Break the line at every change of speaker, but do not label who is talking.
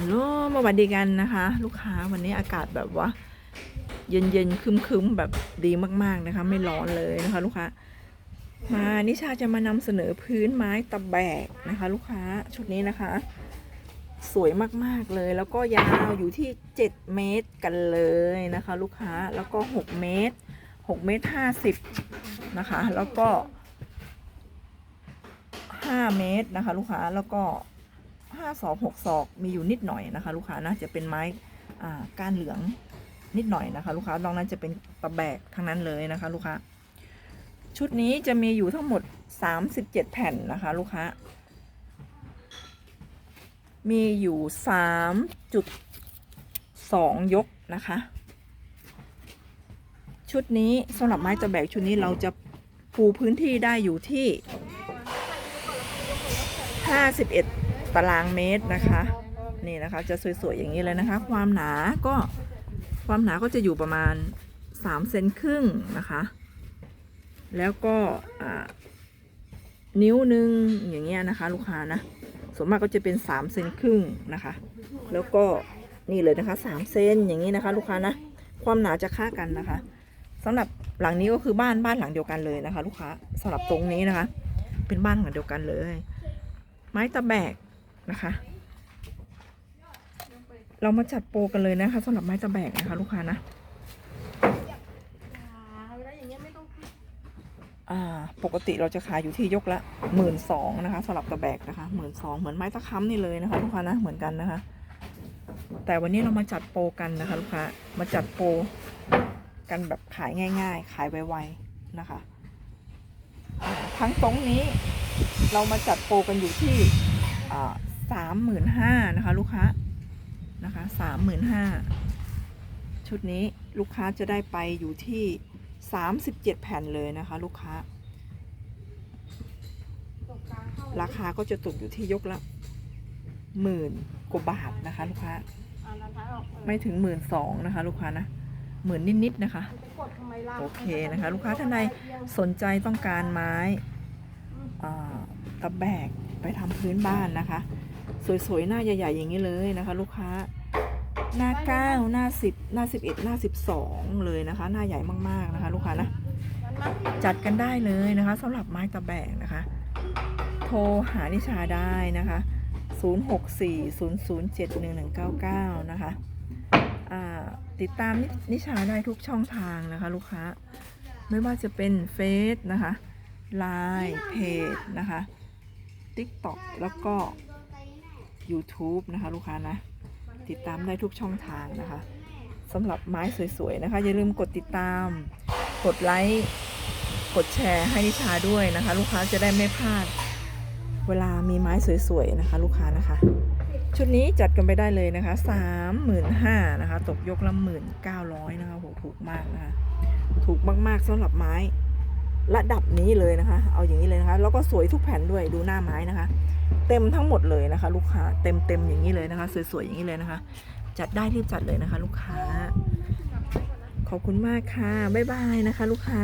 ฮัลโหลมาสวัสดีกันนะคะ ลูกค้าวันนี้อากาศแบบว่า เย็นเย็นๆครึมแบบดีมากๆนะคะ ไม่ร้อนเลยนะคะ ลูกค้ามานิชาจะมานำเสนอพื้นไม้ตะแบกนะคะ ลูกค้าชุดนี้นะคะ สวยมากๆเลยแล้วก็ยาวอยู่ที่ 7 เมตรกันเลยนะคะ ลูกค้าแล้วก็ 6 เมตร 6 เมตร 50 นะคะ แล้วก็ 5 เมตรนะคะ ลูกค้าแล้วก็ 5ศอก6ศอกมีอยู่นิดหน่อยนะคะ ลูกค้านะจะเป็นไม้ก้านเหลืองนิดหน่อยนะคะ ลูกค้านอกนั้นจะเป็นตะแบกทั้งนั้นเลยนะคะ ลูกค้าชุดนี้จะมีอยู่ทั้งหมด 37 แผ่นนะคะ ลูกค้า มีอยู่ 3.2 ยกนะคะ ชุดนี้สำหรับไม้ตะแบกชุดนี้เราจะปูพื้นที่ได้อยู่ที่ 51 ตารางเมตรนะคะ นี่นะคะจะสวยๆอย่างนี้เลยนะคะ ความหนาก็ความหนาก็จะอยู่ประมาณ3เซนครึ่งนะคะ แล้วก็นิ้วหนึ่งอย่างเงี้ยนะคะ ลูกค้านะส่วนมากก็จะเป็น3เซนครึ่งนะคะ แล้วก็นี่เลยนะคะ3เซนอย่างนี้นะคะ ลูกค้านะความหนาจะค่ากันนะคะสำหรับหลังนี้ก็คือบ้านบ้านหลังเดียวกันเลยนะคะ ลูกค้าสำหรับตรงนี้นะคะ เป็นบ้านหลังเดียวกันเลย ไม้ตะแบก นะคะ เรามาจัดโปรกันเลยนะคะสำหรับไม้ตะแบกนะคะ ลูกค้านะปกติเราจะขายอยู่ที่ยกละหมื่นสองนะคะสำหรับตะแบกนะคะหมื่นสองเหมือนไม้ตะค้ำนี่เลยนะคะลูกค้านะเหมือนกันนะคะ แต่วันนี้เรามาจัดโปรกันนะคะลูกค้ามาจัดโปรกันแบบขายง่าย ๆ ขายไวๆนะคะ ทั้งตรงนี้เรามาจัดโปรกันอยู่ที่ สามหมื่นห้านะคะลูกค้านะคะสามหมื่นห้าชุดนี้ลูกค้าจะได้ไปอยู่ที่สามสิบเจ็ดแผ่นเลยนะคะลูกค้า
รา
คาก็จะตกอยู่ที่ยกละหมื่นกว่าบาทนะคะลูกค้า ไม่ถึงหมื่นสองนะคะลูกค้านะหมื่นนิดๆนะคะ โอเคนะคะ ลูกค้าท่านใดสนใจต้องการไม้ตะแบกไปทำพื้นบ้านนะคะ สวยๆ หน้าใหญ่ ๆ อย่างนี้เลยนะคะ ลูกค้า หน้าเก้าหน้าสิบหน้าสิบเอ็ดหน้าสิบสองเลยนะคะ หน้าใหญ่มากๆนะคะ ลูกค้านะ จัดกันได้เลยนะคะสำหรับไม้ตะแบกนะคะ โทรหานิชาได้นะคะ 0640071199 นะคะอ่าติดตามนิชาได้ทุกช่องทางนะคะ ลูกค้า ไม่ว่าจะเป็นเฟซนะคะ Line เพจนะคะ TikTok แล้วก็ YouTube นะคะ ลูกค้านะ ติดตามได้ทุกช่องทางนะคะสำหรับไม้สวยๆนะคะ อย่าลืมกดติดตาม กดไลค์ กดแชร์ให้นิชาด้วยนะคะ ลูกค้าจะได้ไม่พลาด เวลามีไม้สวยๆนะคะ ลูกค้านะคะ ชุดนี้จัดกันไปได้เลยนะคะสามหมื่นห้านะคะ ตกยกละหมื่นเก้าร้อยนะคะโหถูกมากนะคะ ถูกมากๆสำหรับไม้ระดับนี้เลยนะคะ เอาอย่างนี้เลยนะคะ แล้วก็สวยทุกแผ่นด้วย ดูหน้าไม้นะคะ เต็มทั้งหมดเลยนะคะ ลูกค้าเต็มเต็มๆอย่างนี้เลยนะคะ สวยๆอย่างนี้เลยนะคะ จัดได้รีบจัดเลยนะคะ ลูกค้า ขอบคุณมากค่ะบ๊ายบายนะคะ ลูกค้า